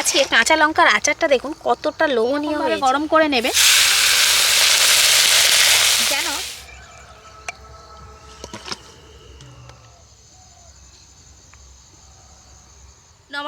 আজকে কাঁচা লঙ্কার আচারটা দেখুন কতটা লোভনীয় হয়ে গরম করে নেবে।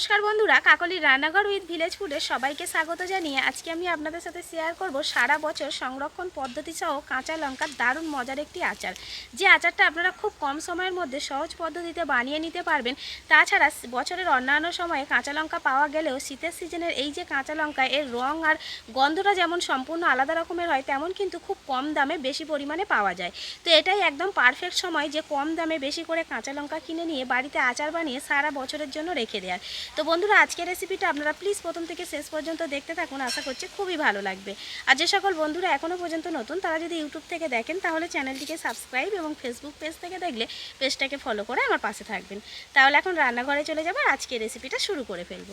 নমস্কার বন্ধুরা, কাকলির রান্নাঘর উইথ ভিলেজ ফুডের সবাইকে স্বাগত জানিয়ে আজকে আমি আপনাদের সাথে শেয়ার করব সারা বছর সংরক্ষণ পদ্ধতি সহ কাঁচা লঙ্কার দারুণ মজার একটি আচার। যে আচারটা আপনারা খুব কম সময়ের মধ্যে সহজ পদ্ধতিতে বানিয়ে নিতে পারবেন, তাছাড়া বছরের অন্যান্য সময়ে কাঁচা লঙ্কা পাওয়া গেলেও শীতের সিজনের এই যে কাঁচা লঙ্কা, এর রং আর গন্ধটা যেমন সম্পূর্ণ আলাদা রকমের হয়, তেমন কিন্তু খুব কম দামে বেশি পরিমাণে পাওয়া যায়। তো এটাই একদম পারফেক্ট সময় যে কম দামে বেশি করে কাঁচা লঙ্কা কিনে নিয়ে বাড়িতে আচার বানিয়ে সারা বছরের জন্য রেখে দেওয়ার তো বন্ধুরা, আজকের রেসিপিটা আপনারা প্লিজ প্রথম থেকে শেষ পর্যন্ত দেখতে থাকুন, আশা করছি খুবই ভালো লাগবে। আর যে সকল বন্ধুরা এখনও পর্যন্ত নতুন, তারা যদি ইউটিউব থেকে দেখেন, তাহলে চ্যানেলটিকে সাবস্ক্রাইব এবং ফেসবুক পেজ থেকে দেখলে পেজটাকে ফলো করে আমার পাশে থাকবেন। তাহলে এখন রান্নাঘরে চলে যাব আজকের রেসিপিটা শুরু করে ফেলব।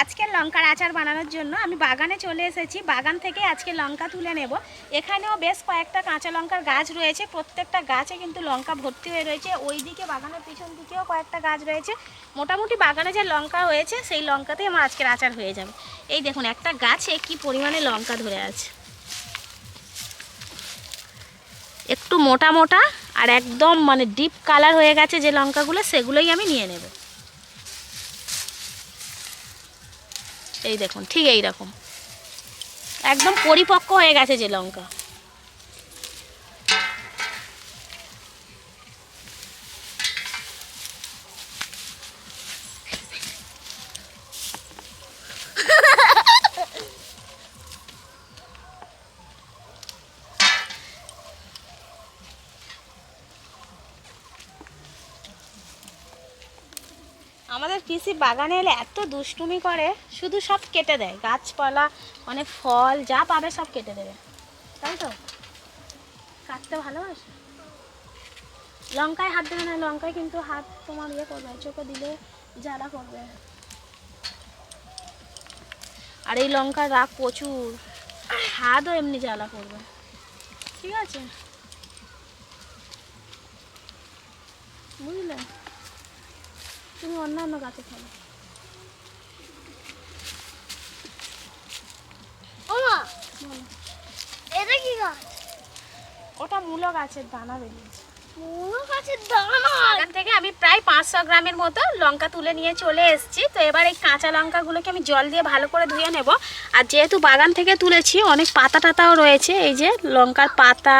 আজকের লঙ্কার আচার বানানোর জন্য আমি বাগানে চলে এসেছি। বাগান থেকে আজকে লঙ্কা তুলে নেব। এখানেও বেশ কয়েকটা কাঁচা লঙ্কার গাছ রয়েছে। প্রত্যেকটা গাছে কিন্তু লঙ্কা ভর্তি হয়ে রয়েছে। ওই দিকে বাগানের পিছন দিকেও কয়েকটা গাছ রয়েছে। মোটামুটি বাগানে যে লঙ্কা হয়েছে, সেই লঙ্কাতেই আমার আজকের আচার হয়ে যাবে। এই দেখুন, একটা গাছে কি পরিমাণে লঙ্কা ধরে আছে। একটু মোটা মোটা আর একদম মানে ডিপ কালার হয়ে গেছে যে লঙ্কাগুলো, সেগুলোই আমি নিয়ে নেব। এই দেখুন ঠিক এই রকম। একদম পরিপক্ক হয়ে গেছে যে লঙ্কা। আমাদের পিসি বাগানে এলে এত দুষ্টুমি করে, শুধু সব কেটে দেয়। গাছপালা মানে ফল, যা পাবে সব কেটে দেবে। তাই তো? কাটতে ভালোবাসে? লঙ্কায় হাত দেবে না, লঙ্কায় কিন্তু হাত তোমার ইয়ে করবে, চোখে দিলে জ্বালা করবে। আর এই লঙ্কার রাগ প্রচুর। হাতও এমনি জ্বালা করবে। ঠিক আছে? বুঝলে? তুমি অন্যান্য গাছে খেলো ওমা বলো। এটা কি গাছ? ওটা মূলো গাছের দানা বেরিয়েছে। বাগান থেকে আমি প্রায় পাঁচশো গ্রামের মতো লঙ্কা তুলে নিয়ে চলে এসেছি। তো এবার এই কাঁচা লঙ্কাগুলোকে আমি জল দিয়ে ভালো করে ধুয়ে নেব। আর যেহেতু বাগান থেকে তুলেছি, অনেক পাতা টাতাও রয়েছে। এই যে লঙ্কার পাতা,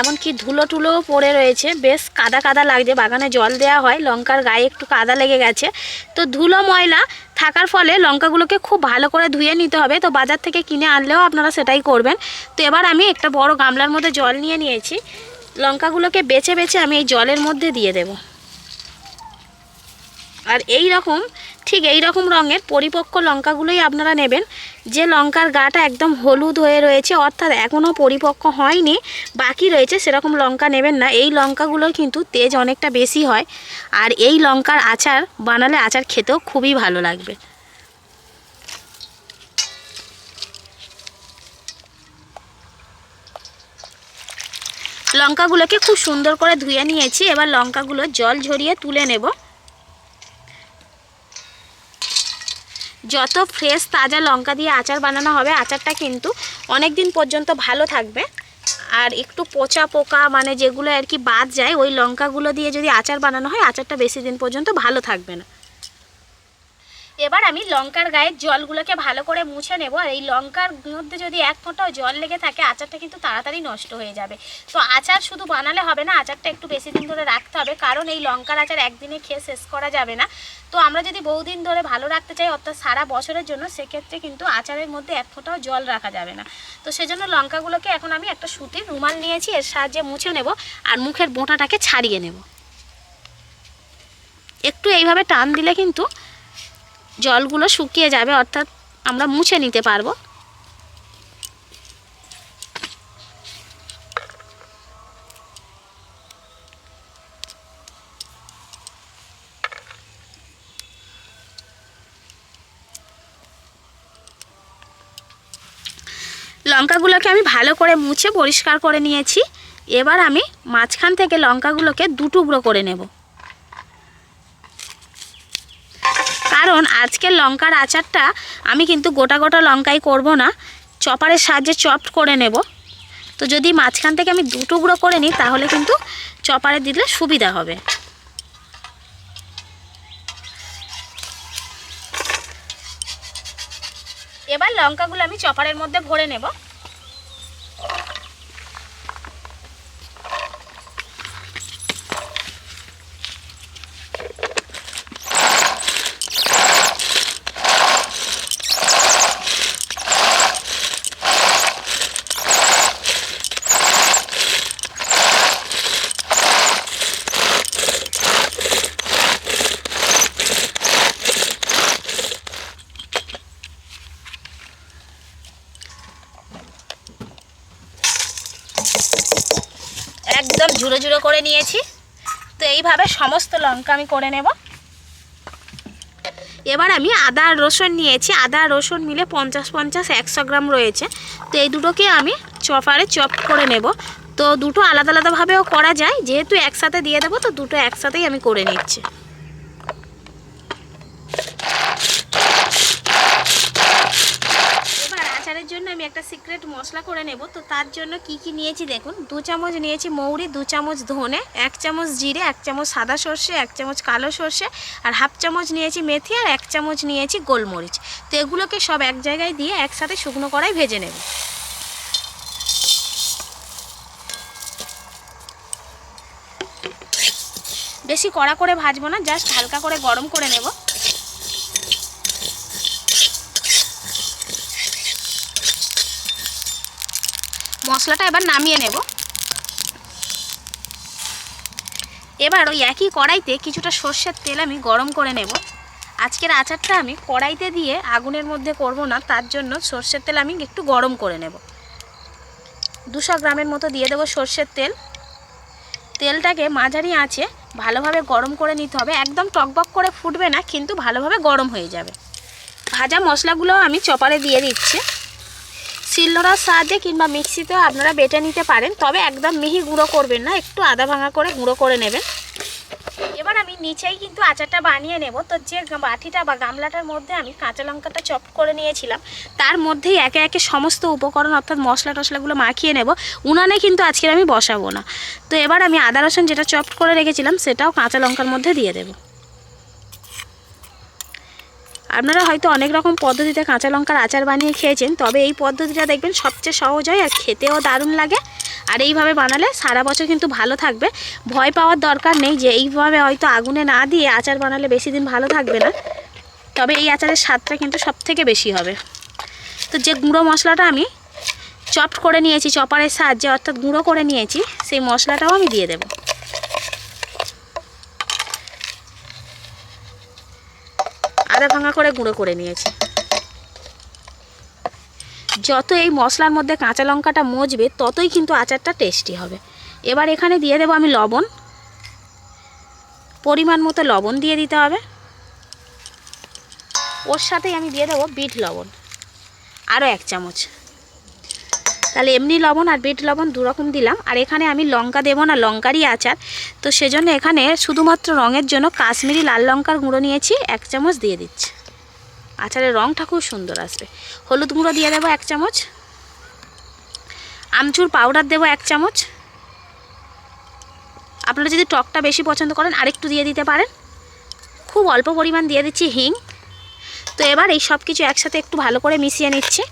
এমনকি ধুলো টুলোও পড়ে রয়েছে। বেশ কাদা কাদা লাগছে, বাগানে জল দেওয়া হয়। লঙ্কার গায়ে একটু কাদা লেগে গেছে। তো ধুলো ময়লা থাকার ফলে লঙ্কাগুলোকে খুব ভালো করে ধুয়ে নিতে হবে। তো বাজার থেকে কিনে আনলেও আপনারা সেটাই করবেন। তো এবার আমি একটা বড় গামলার মধ্যে জল নিয়ে নিয়েছি। লঙ্কাগুলোকে বেছে বেছে আমি এই জলের মধ্যে দিয়ে দেব। আর এই রকম, ঠিক এই রকম রঙের পরিপক্ক লঙ্কাগুলোই আপনারা নেবেন। যে লঙ্কার গাটা একদম হলুদ হয়ে রয়েছে, অর্থাৎ এখনও পরিপক্ক হয়নি, বাকি রয়েছে, সেরকম লঙ্কা নেবেন না। এই লঙ্কাগুলোর কিন্তু তেজ অনেকটা বেশি হয়। আর এই লঙ্কার আচার, বানালে আচার খেতেও খুবই ভালো লাগবে। লঙ্কাগুলোকে খুব সুন্দর করে ধুয়ে নিয়েছি। এবার লঙ্কাগুলো জল ঝরিয়ে তুলে নেব। যত ফ্রেশ তাজা লঙ্কা দিয়ে আচার বানানো হবে, আচারটা কিন্তু অনেক দিন পর্যন্ত ভালো থাকবে। আর একটু পচা পোকা মানে যেগুলো আর কি বাদ যায়, ওই লঙ্কাগুলো দিয়ে যদি আচার বানানো হয়, আচারটা বেশি দিন পর্যন্ত ভালো থাকবে না। এবার আমি লঙ্কার গায়ের জলগুলোকে ভালো করে মুছে নেব। আর এই লঙ্কার মধ্যে যদি এক ফোঁটাও জল লেগে থাকে, আচারটা কিন্তু তাড়াতাড়ি নষ্ট হয়ে যাবে। তো আচার শুধু বানালে হবে না, আচারটা একটু বেশি দিন ধরে রাখতে হবে। কারণ এই লঙ্কার আচার একদিনে খেয়ে শেষ করা যাবে না। তো আমরা যদি বহুদিন ধরে ভালো রাখতে চাই, অর্থাৎ সারা বছরের জন্য, সেক্ষেত্রে কিন্তু আচারের মধ্যে এক ফোঁটাও জল রাখা যাবে না। তো সেজন্য লঙ্কাগুলোকে এখন আমি একটা সুতির রুমাল নিয়েছি, এর সাহায্যে মুছে নেব আর মুখের বোঁটাটাকে ছাড়িয়ে নেব। একটু এইভাবে টান দিলে কিন্তু জলগুলো শুকিয়ে যাবে, অর্থাৎ আমরা মুছে নিতে পারব। লঙ্কাগুলোকে আমি ভালো করে মুছে পরিষ্কার করে নিয়েছি। এবার আমি মাঝখান থেকে লঙ্কাগুলোকে দু টুকরো করে নেব কারণ আজকের লঙ্কার আচারটা আমি কিন্তু গোটা গোটা লঙ্কাই করব না, চপারের সাহায্যে চপ করে নেব। তো যদি মাঝখান থেকে আমি দু টুকরো করে নিই, তাহলে কিন্তু চপারে দিলে সুবিধা হবে। এবার লঙ্কাগুলো আমি চপারের মধ্যে ভরে নেব একদম ঝুড়ো ঝুড়ো করে নিয়েছি। তো এইভাবে সমস্ত লঙ্কা আমি করে নেব। এবার আমি আদা রসুন নিয়েছি। আদা রসুন মিলে পঞ্চাশ পঞ্চাশ একশো গ্রাম রয়েছে। তো এই দুটোকে আমি চপারে চপ করে নেব। তো দুটো আলাদা আলাদাভাবেও করা যায়। যেহেতু একসাথে দিয়ে দেবো, তো দুটো একসাথেই আমি করে নিচ্ছি এবার আচারের জন্য আমি একটা সিক্রেট মশলা করে নেব। তো তার জন্য কি কি নিয়েছি দেখুন। দু চামচ নিয়েছি মৌরি, দু চামচ ধনে, এক চামচ জিরে, এক চামচ সাদা সর্ষে, এক চামচ কালো সর্ষে আর হাফ চামচ নিয়েছি মেথি আর এক চামচ নিয়েছি গোলমরিচ। তো এগুলোকে সব এক জায়গায় দিয়ে একসাথে শুকনো কড়াই ভেজে নেব। বেশি কড়া করে ভাজবো না, জাস্ট হালকা করে গরম করে নেব। মশলাটা এবার নামিয়ে নেব। এবার ওই একই কড়াইতে কিছুটা সর্ষের তেল আমি গরম করে নেব। আজকের আচারটা আমি কড়াইতে দিয়ে আগুনের মধ্যে করব না, তার জন্য সর্ষের তেল আমি একটু গরম করে নেব। দুশো গ্রামের মতো দিয়ে দেবো সর্ষের তেল। তেলটাকে মাঝারি আঁচে ভালোভাবে গরম করে নিতে হবে। একদম টকবক করে ফুটবে না, কিন্তু ভালোভাবে গরম হয়ে যাবে। ভাজা মশলাগুলো আমি চপারে দিয়ে দিচ্ছি। শিলনোড়ার সাহায্যে কিংবা মিক্সিতেও আপনারা বেটে নিতে পারেন, তবে একদম মিহি গুঁড়ো করবেন না, একটু আদা ভাঙা করে গুঁড়ো করে নেবেন। এবার আমি নিচেই কিন্তু আচারটা বানিয়ে নেব। তো যে বাটিটা বা গামলাটার মধ্যে আমি কাঁচা লঙ্কাটা চপ করে নিয়েছিলাম, তার মধ্যেই একে একে সমস্ত উপকরণ অর্থাৎ মশলা টশলাগুলো মাখিয়ে নেব। উনানে কিন্তু আজকের আমি বসাবো না। তো এবার আমি আদা রসুন যেটা চপ করে রেখেছিলাম, সেটাও কাঁচা লঙ্কার মধ্যে দিয়ে দেবো। আপনারা হয়তো অনেক রকম পদ্ধতিতে কাঁচা লঙ্কার আচার বানিয়ে খেয়েছেন, তবে এই পদ্ধতিটা দেখবেন সবচেয়ে সহজ হয় আর খেতেও দারুণ লাগে। আর এইভাবে বানালে সারা বছর কিন্তু ভালো থাকবে। ভয় পাওয়ার দরকার নেই যে এইভাবে হয়তো আগুনে না দিয়ে আচার বানালে বেশি দিন ভালো থাকবে না। তবে এই আচারের স্বাদটা কিন্তু সব থেকে বেশি হবে। তো যে গুঁড়ো মশলাটা আমি চপড করে নিয়েছি, চপারের সাহায্যে অর্থাৎ গুঁড়ো করে নিয়েছি, সেই মশলাটাও আমি দিয়ে দেবো। আদা ভাঙা করে গুঁড়ো করে নিয়েছি। যত এই মশলার মধ্যে কাঁচা লঙ্কাটা মজবে, ততই কিন্তু আচারটা টেস্টি হবে। এবার এখানে দিয়ে দেবো আমি লবণ। পরিমাণ মতো লবণ দিয়ে দিতে হবে। ওর সাথেই আমি দিয়ে দেবো বিট লবণ। আরও এক চামচ। তাহলে এমনি লবণ আর বিট লবণ দুরকম দিলাম। আর এখানে আমি লঙ্কা দেবো না, লঙ্কারই আচার। তো সেজন্য এখানে শুধুমাত্র রঙের জন্য কাশ্মীরি লাল লঙ্কার গুঁড়ো নিয়েছি, এক চামচ দিয়ে দিচ্ছি। আচারের রঙটা খুব সুন্দর আসবে। হলুদ গুঁড়ো দিয়ে দেবো এক চামচ। আমচুর পাউডার দেবো এক চামচ। আপনারা যদি টকটা বেশি পছন্দ করেন, আরেকটু দিয়ে দিতে পারেন। খুব অল্প পরিমাণ দিয়ে দিচ্ছি হিং। তো এবার এই সব কিছু একসাথে একটু ভালো করে মিশিয়ে নিচ্ছি।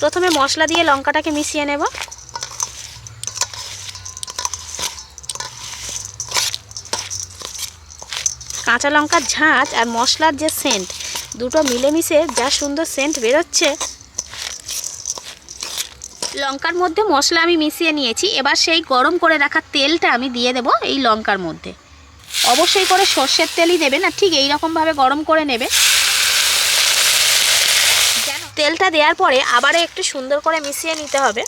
প্রথমে মশলা দিয়ে লঙ্কাটাকে মিশিয়ে নেব। কাঁচা লঙ্কার ঝাঁঝ আর মশলার যে সেন্ট দুটো মিলেমিশে যা সুন্দর সেন্ট বেরোচ্ছে। লঙ্কার মধ্যে মশলা আমি মিশিয়ে নিয়েছি, এবার সেই গরম করে রাখা তেলটা আমি দিয়ে দেব এই লঙ্কার মধ্যে। অবশ্যই করে সর্ষের তেলই দেবেন আর ঠিক এই রকমভাবে গরম করে নেবে। তেলটা দেওয়ার পরে আবারও একটু সুন্দর করে মিশিয়ে নিতে হবে।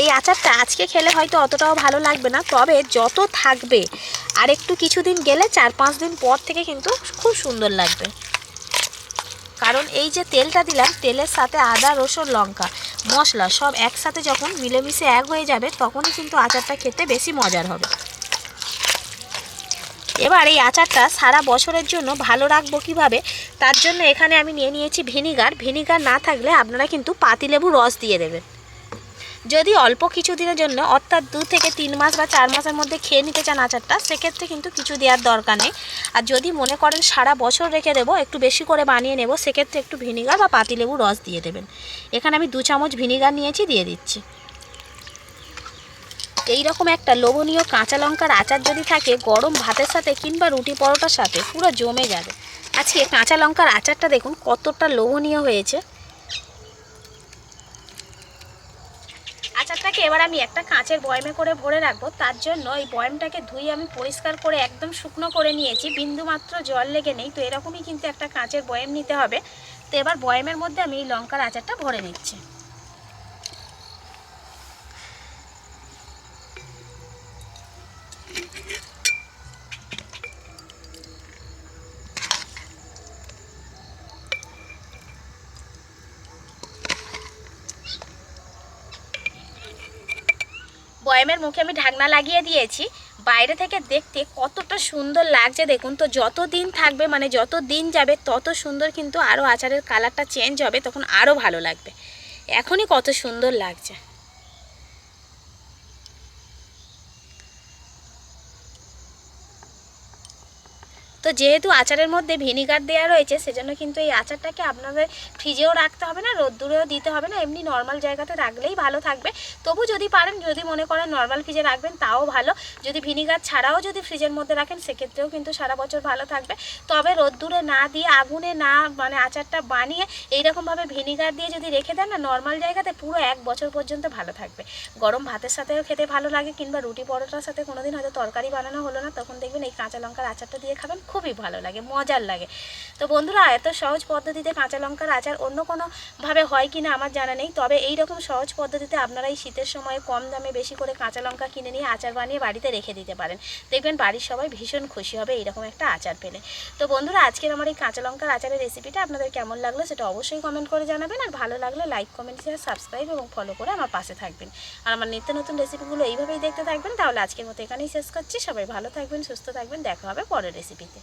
এই আচারটা আজকে খেলে হয়তো অতটাও ভালো লাগবে না, তবে যত থাকবে, আর একটু কিছুদিন গেলে চার পাঁচ দিন পর থেকে কিন্তু খুব সুন্দর লাগবে। কারণ এই যে তেলটা দিলাম, তেলের সাথে আদা, রসুন, লঙ্কা, মশলা সব একসাথে যখন মিলেমিশে এক হয়ে যাবে, তখনই কিন্তু আচারটা খেতে বেশি মজার হবে। এবার এই আচারটা সারা বছরের জন্য ভালো রাখব কীভাবে, তার জন্য এখানে আমি নিয়ে নিয়েছি ভিনিগার। ভিনিগার না থাকলে আপনারা কিন্তু পাতিলেবু রস দিয়ে দেবেন। যদি অল্প কিছু দিনের জন্য, অর্থাৎ দু থেকে তিন মাস বা চার মাসের মধ্যে খেয়ে নিতে চান আচারটা, সেক্ষেত্রে কিন্তু কিছু দেওয়ার দরকার নেই। আর যদি মনে করেন সারা বছর রেখে দেবো, একটু বেশি করে বানিয়ে নেব, সেক্ষেত্রে একটু ভিনিগার বা পাতিলেবু রস দিয়ে দেবেন। এখানে আমি দু চামচ ভিনিগার নিয়েছি, দিয়ে দিচ্ছি। এই রকম একটা লোভনীয় কাঁচা লঙ্কার আচার যদি থাকে, গরম ভাতের সাথে কিংবা রুটি পরোটার সাথে, পুরো জমে যাবে। আজকে কাঁচা লঙ্কার আচারটা দেখুন, কতটা লোভনীয় হয়েছে। আচারটাকে এবার আমি একটা কাঁচের বয়মে করে ভরে রাখব। তার জন্য এই বয়মটাকে ধুয়ে আমি পরিষ্কার করে একদম শুকনো করে নিয়েছি। বিন্দু মাত্র জল লেগে নেই, তো এরকমই কিন্তু একটা কাঁচের বয়ম নিতে হবে। তো এবার বয়মের মধ্যে আমি এই লঙ্কার আচারটা ভরে নিচ্ছি। বয়ামের মুখে আমি ঢাকনা লাগিয়ে দিয়েছি। বাইরে থেকে দেখতে কতটা সুন্দর লাগছে দেখুন। তো যত দিন থাকবে মানে যত দিন যাবে, তত সুন্দর কিন্তু আরও আচারের কালারটা চেঞ্জ হবে, তখন আরও ভালো লাগবে। এখনই কত সুন্দর লাগছে। তো যেহেতু আচারের মধ্যে ভিনিগার দেওয়া রয়েছে, সেজন্য কিন্তু এই আচারটাকে আপনাদের ফ্রিজেও রাখতে হবে না, রোদ্দুরেও দিতে হবে না, এমনি নর্মাল জায়গাতে রাখলেই ভালো থাকবে। তবু যদি পারেন, যদি মনে করেন নর্মাল ফ্রিজে রাখবেন, তাও ভালো। যদি ভিনিগার ছাড়াও যদি ফ্রিজের মধ্যে রাখেন, সেক্ষেত্রেও কিন্তু সারা বছর ভালো থাকবে। তবে রোদ্দুরে না দিয়ে, আগুনে না মানে আচারটা বানিয়ে এইরকমভাবে ভিনিগার দিয়ে যদি রেখে দেন, না নর্মাল জায়গাতে পুরো এক বছর পর্যন্ত ভালো থাকবে। গরম ভাতের সাথেও খেতে ভালো লাগে, কিংবা রুটি পরোটার সাথে কোনোদিন হয়তো তরকারি বানানো হলো না, তখন দেখবেন এই কাঁচা লঙ্কার আচারটা দিয়ে খাবেন খুবই ভালো লাগে, মজার লাগে। তো বন্ধুরা, এত সহজ পদ্ধতিতে কাঁচা লঙ্কার আচার অন্য কোনোভাবে হয় কি না আমার জানা নেই, তবে এই রকম সহজ পদ্ধতিতে আপনারা এই শীতের সময় কম দামে বেশি করে কাঁচা লঙ্কা কিনে নিয়ে আচার বানিয়ে বাড়িতে রেখে দিতে পারেন। দেখবেন বাড়ির সবাই ভীষণ খুশি হবে এইরকম একটা আচার পেলে। তো বন্ধুরা, আজকের আমার এই কাঁচা লঙ্কার আচারের রেসিপিটা আপনাদের কেমন লাগল সেটা অবশ্যই কমেন্ট করে জানাবেন, আর ভালো লাগলে লাইক কমেন্ট শেয়ার সাবস্ক্রাইব এবং ফলো করে আমার পাশে থাকবেন। আর আমার নিত্য নতুন রেসিপিগুলো এইভাবেই দেখতে থাকবেন, তাহলে আজকের মতো এখানেই শেষ করছি। সবাই ভালো থাকবেন, সুস্থ থাকবেন, দেখা হবে পরের রেসিপিতে